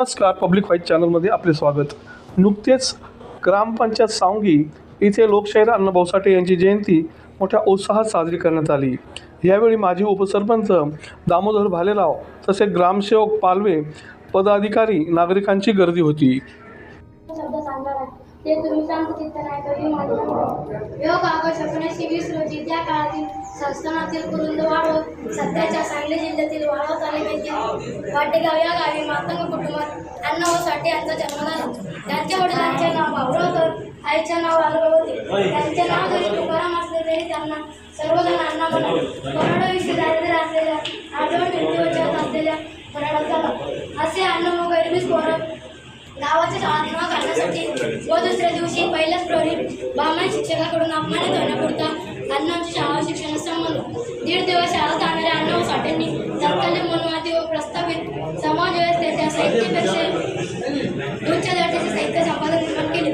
नमस्कार public white चॅनलमध्ये आपले स्वागत. नुकतेच ग्रामपंचायत सांगी इथे लोकशाहीर अण्णाभाऊ साठे यांची जयंती मोठ्या उत्साहात साजरी करण्यात आली. यावेळी माजी उपसरपंच दामोदर भालेराव तसेच ग्रामसेवक पालवे पदाधिकारी नागरिकांची गर्दी होती. ते तुम्ही शांतचित्त नाही संस्थानातील कुरुंद वाढव सध्याच्या सांगली जिल्ह्यातील वाळव तालुक्यातील वाटेगाव या गावी मातंग कुटुंबात अण्णा व साठे यांचा जन्म झाला त्यांच्या वडिलांचे नाव भाऊराव तर आईचे नाव आलोबा होते. त्यांचे नाव जरी तुकाराम असले तरी त्यांना सर्वजण अण्णा म्हणत करोडोविषयी दारिद्र्य असलेल्या आठवण मृत्यूवचनात असलेल्या फराडात झाला. असे अण्णा व गरिबीस पोरं गावाच्या शाळेत न घालण्यासाठी व दुसऱ्या दिवशी पहिल्याच प्रहरी ब्राह्मण शिक्षकाकडून अपमानित होण्यापुरता अण्णांची शाळा शिक्षणास संबंध दीड दिवस शाळा जाणाऱ्या अण्णा साठेंनी तत्कालीन मनवादी व प्रस्तावित समाज व्यवस्थेच्या साहित्यापेक्षा उच्च दर्जाचे साहित्य संपादन निर्माण केले.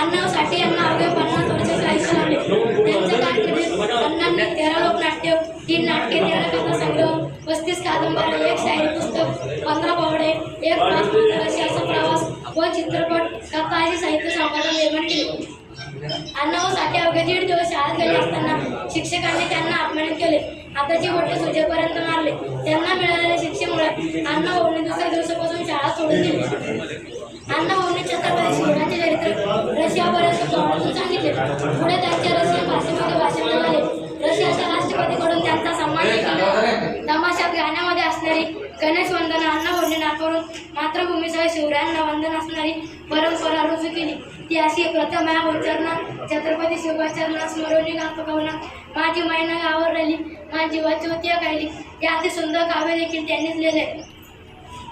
अण्णा साठे यांना अवघे पन्नास वर्षाचे आयुष्य लावले त्यांच्या कारकिर्दीत अण्णांनी तेरा लोकनाट्य तीन नाटके तेरा कथा संग्रह पस्तीस कादंबऱ्या एक शायरी पुस्तक पंधरा पावडे एक पाच असा प्रवास व चित्रपट कथाचे साहित्य संपादन निर्माण केले. अण्णा व साठे अवघे दीड दिवस शाळेत गेले असताना शिक्षकांनी त्यांना अपमानित केले. हाताचे बोटे सुजेपर्यंत मारले. त्यांना मिळालेल्या शिक्षेमुळे अण्णा ओवणे दुसऱ्या दिवसापासून शाळा सोडून दिली. अण्णा ओवणे छत्रपती शिवराचे चरित्र रशियापर्यंत तोंडातून सांगितले. पुढे त्यांच्या रशिया भाषेमध्ये भाषण झाले रशियाच्या राष्ट्रपतीकडून त्यांचा सन्मान केला तमाशात गाण्यामध्ये असणारी गणेश वंदना अण्णा नाकारून मातृभूमीसह शिवरायांना वंदन असणारी परंपरा रुजू केली. ती अशी प्रथम या उच्चारणा छत्रपती शिवचरणा स्मरणी गावना माझी मैना गावावर राहिली माझी जीवाची होती गायली. या अति सुंदर काव्य देखील त्यांनीच लिहिले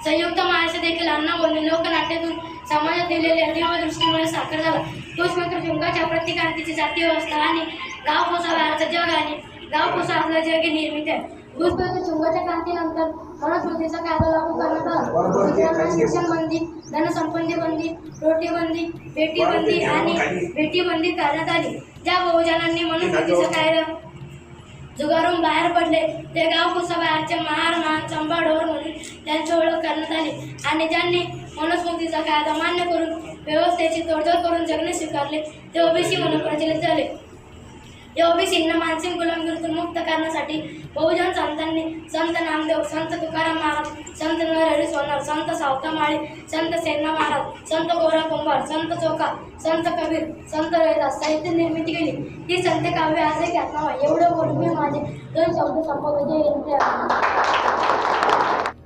संयुक्त महाराष्ट्र देखील अण्णा बोलणे लोकनाट्यातून समाजात दिलेले अनिवार्य दृष्टीमुळे साकार झाला. तोच मात्र शृंगाच्या प्रतिक्रांतीची जाती व्यवस्था आणि गाव कोसाव्याचं जग आणि गाव कोसा जग निर्मित निर्मिती आहे. भूजबळाच्या शृंगाच्या क्रांतीनंतर मनुस्मृतीचा कायदा लागू करण्यात आला शिक्षणाला शिक्षण बंदी धनसंपत्ती बंदी रोटी बंदी बेटी बंदी आणि बेटी बंदी करण्यात आली. ज्या बहुजनांनी मनुस्मृतीचा कायदा जुगारून बाहेर पडले. ते गाव कुसाबाहेरचे महार मान चंबाडोर म्हणून त्यांची ओळख करण्यात आली. आणि ज्यांनी मनुस्मृतीचा कायदा मान्य करून व्यवस्थेची तोडजोड करून जगणे स्वीकारले ते ओबीसी म्हणून प्रचलित झाले. या ओबीसींना मानसिक गुलामगिरीतून मुक्त करण्यासाठी बहुजन संतांनी संत नामदेव संत तुकाराम महाराज संत नरहरी सोनार संत सावतामाळी संत सेना महाराज संत गोरा कुंभार संत चोका संत कबीर संत रविदास साहित्य निर्मिती केली. ती संत काव्य असे ख्यातनामा एवढं बोलून मी माझे दोन शब्द संपवते विनंती आहे.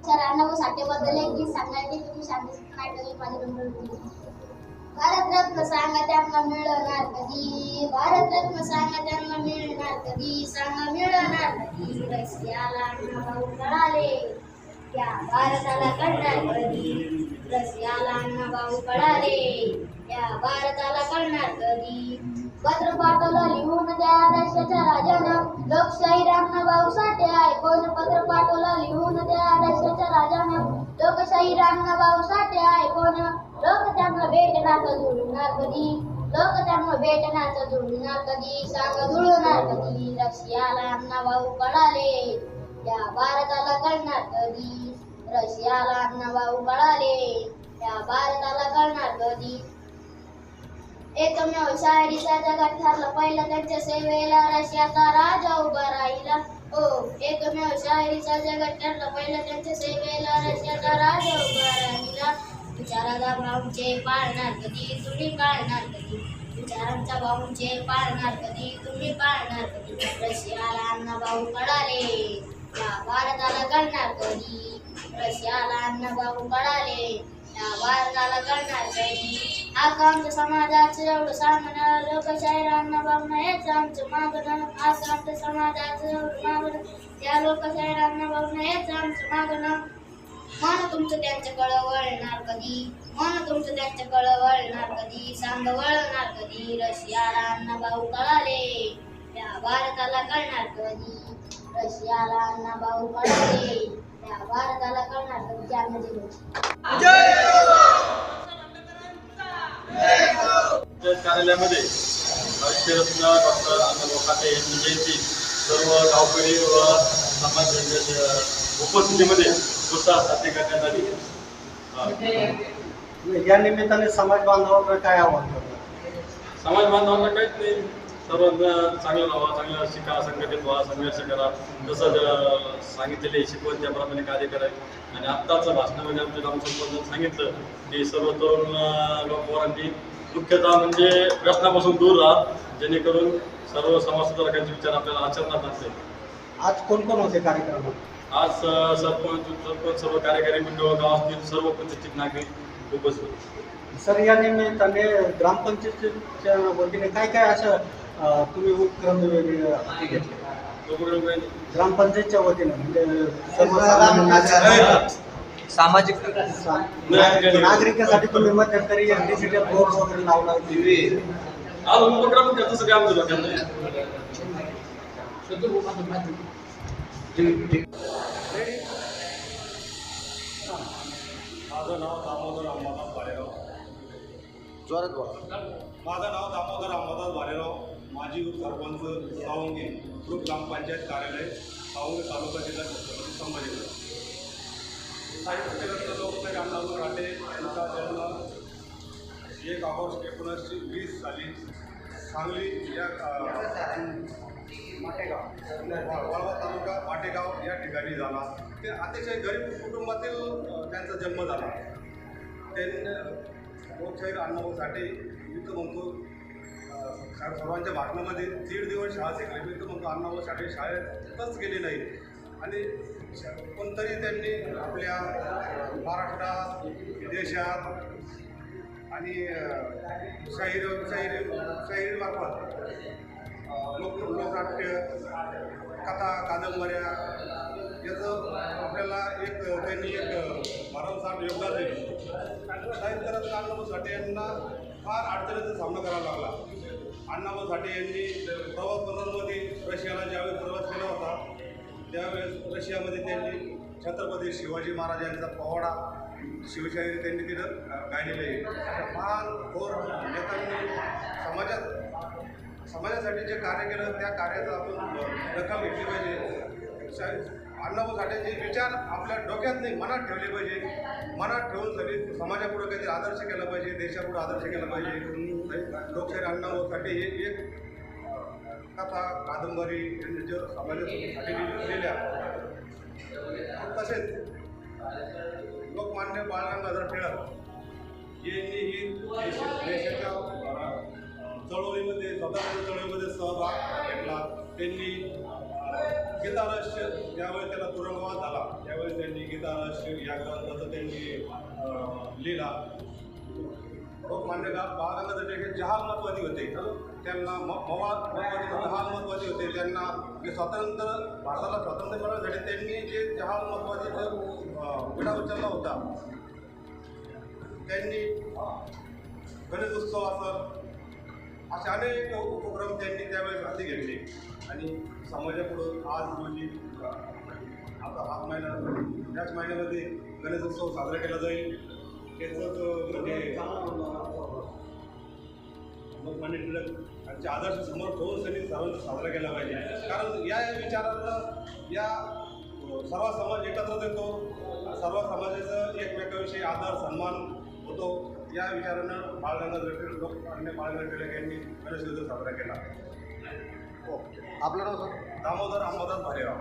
सर साठेबद्दल एक गीत सांगायचे तुम्ही शांती नाटक माझी नंबर भारतरत्न सांगा त्यांना मिळणार कधी? भारतरत्न सांगा त्यांना मिळणार कधी? सांगा मिळणार कधी? रशियाला अण्णाभाऊ कळाले त्या भारताला कळणार कधी? रशियाला अण्णाभाऊ कळाले त्या भारताला कळणार कधी? पत्र पाठवलं लिहून त्या रशियाच्या राजानं. लोकशाही रामनाभाऊ साठे ऐकून पत्र पाठवलं लिहून त्या रशियाच्या राजानं. लोकशाही रामनाभाऊ साठे ऐकून लोक त्या त्यांना भेटणार जुळणार कधी लोक त्यांना भेटणार जुळणार कधी सांग जुळणार कधी रशियाला अण्णा भाऊ कळाले या भारताला कळणार कधी रशियाला अण्णा भाऊ कळाले या भारताला कळणार कधी एकमेव शायरीचा जगात ठरला पहिला त्यांच्या सेवेला रशियाचा राजा उभा राहिला हो एकमेव शायरीचा जगात ठरला पहिला त्यांच्या सेवेला रशियाचा राजा उभा राहिला विचाराचा भाऊंचे पाळणार कधी तुम्ही पाळणार कधी? विचारांचा भाऊंचे पाळणार कधी तुम्ही पाळणार कधी? रशियाला अण्णा भाऊ कळाले या भारताला कळणार कधी? रशियाला अण्णा भाऊ कळाले या भारताला कळणार कधी? आता आमच्या समाजाचं एवढं सांगणं लोकशाहीरांना बघणं हेच आमचं मागणं. आता आमच्या समाजाचं एवढं मागणं. त्या लोकशाहीरांना बघणं हेच आमचं मागणं. मन तुमचं त्यांच्या त्यांच्याकडं वळणार कधी? मन तुमचं त्यांच्या त्यांच्याकडं वळणार कधी? सांग वळणार कधी? रशियाला अण्णा भाऊ कळाले. त्या भारताला कळणार कधी? रशियाला अण्णा भाऊ कळाले. त्या भारताला कळणार कधी? त्यामध्ये दिलं कार्यालयामध्ये राष्ट्ररत्न डॉक्टर अण्णाभाऊ साठे यांची जयंती. सर्व गावकरी व समाज उपस्थितीमध्ये करण्यात आली हा. या निमित्ताने समाज बांधवांना काय आव्हान करणार? समाज बांधवांना काहीच नाही. सर्वांना चांगलं राहा चांगलं शिका संघटित व्हा संघर्ष करा. जसं सांगितलेले शिकवण त्याप्रमाणे कार्य करायचं आणि आत्ताचं भाषणामध्ये आमच्या रामसरपंचांनी सांगितलं की सर्व तरुण अं, लोक पोरांनी मुख्यतः म्हणजे व्यसनापासून दूर राहा. जेणेकरून सर्व समाज सुधारकांचे विचार आपल्याला आचरणात आणते आज कोण कोण होते कार्यक्रमात? आज सरपंच सरपंच सर्व कार्यकारी मंडळ गावातील सर्व प्रतिष्ठित नागरिक उपस्थित होते. सर या निमित्ताने ग्रामपंचायतीच्या वतीने काय काय असं तुम्ही उपक्रम वेगवेगळे हाती घेतले? उपक्रम ग्रामपंचायतच्या वतीने म्हणजे नागरिक- सामाजिक सा- नाग- नागरिकासाठी तुम्ही मध्यंतरी डिजिटल बोर्ड वगैरे लावला. आज उपक्रम नाही माझं नाव दामोदर अंबादास भालेराव जोरात बोला माझं नाव दामोदर अंबादास भालेराव माजी उपसरपंच सावंगी ग्रुप ग्रामपंचायत कार्यालय सावंगी तालुका जिल्हा छत्रपती संभाजीनगर साहित्य लोकशाही आमदार राठे यांचा जन्म एक ऑगस्ट एकोणीसशे वीस साली सांगली या वाळवा तालुका माटेगाव या ठिकाणी झाला. ते अतिशय गरीब कुटुंबातील त्यांचा जन्म झाला. त्यांनी लोकशाहीर अण्णाभाऊ साठे मी तर म्हणतो सर्वांच्या भाषणामध्ये दीड दिवस शाळा शिकले. मी तर म्हणतो अण्णाभाऊ साठे शाळेतच गेले नाही. आणि पण तरी त्यांनी आपल्या महाराष्ट्रात विदेशात आणि शाहीर शाहीर शाहिरीमार्फत लोक लोकनाट्य कथा कादंबऱ्या याचं आपल्याला एक त्यांनी एक भरमसाठ योगदान दिलं. साहित्यरत्न अण्णाभाऊ साठे यांना फार अडचणीचा सामना करावा लागला. अण्णाभाऊ साठे यांनी प्रवास बंदरमध्ये रशियाला ज्यावेळेस प्रवास केला होता त्यावेळेस रशियामध्ये त्यांनी छत्रपती शिवाजी महाराज यांचा पोवाडा शिवशाहीर त्यांनी तिथं अं, गायलेले आहे महान थोर नेत्यांनी समाजात समाजासाठी जे कार्य केलं त्या कार्याचा आपण दखल घेतली पाहिजे. अण्णाभाऊ साठेचे विचार आपल्या डोक्यात नाही मनात ठेवले पाहिजे. मनात ठेवून सगळी समाजापुढे काहीतरी आदर्श केला पाहिजे देशापुढे आदर्श केला पाहिजे. लोकशाही अण्णाभाऊ साठे हे एक कथा कादंबरी यांनी जे समाजासाठी लिहिलेल्या तसेच लोकमान्य बाळ गंगाधर टिळक यांनी ही देशाच्या चळवळीमध्ये स्वतंत्र चळवळीमध्ये सहभाग घेतला त्यांनी अं, गीतारहस्य त्याला तुरुंगवाद झाला त्यावेळी त्यांनी गीतारहस्य या ग्रंथाचा त्यांनी लिहिला. लोकमान्य गा बाळ गंगाधर टिळक हे जहाल होते. त्यांना म मवाद जहाल महत्त्वाचे होते. त्यांना जे स्वातंत्र्य भारताला स्वातंत्र्य मिळवण्यासाठी त्यांनी जे जहाल महत्वादी विडा उचलला होता त्यांनी गणेश उत्सव असं असे अनेक उपक्रम त्यांनी त्यावेळेस हाती घेतले. आणि समाजापुढं आज रोजी आता हा महिना याच महिन्यामध्ये गणेश उत्सव साजरा केला जाईल. त्याचं म्हणजे लोकमान्य टिळक यांचे आदर्श समोर ठेवून त्यांनी सर्वांचा साजरा केला पाहिजे. कारण या विचारांना या सर्व समाज एकत्र येतो सर्व समाजाचं एकमेकाविषयी आदर सन्मान होतो. या विचारानं बाळ गंगाधर टिळक लोकमान्य बाळ गंगाधर टिळक यांनी गणेश साजरा केला. आपलं नाव सर दामोदर अंबादास भालेराव.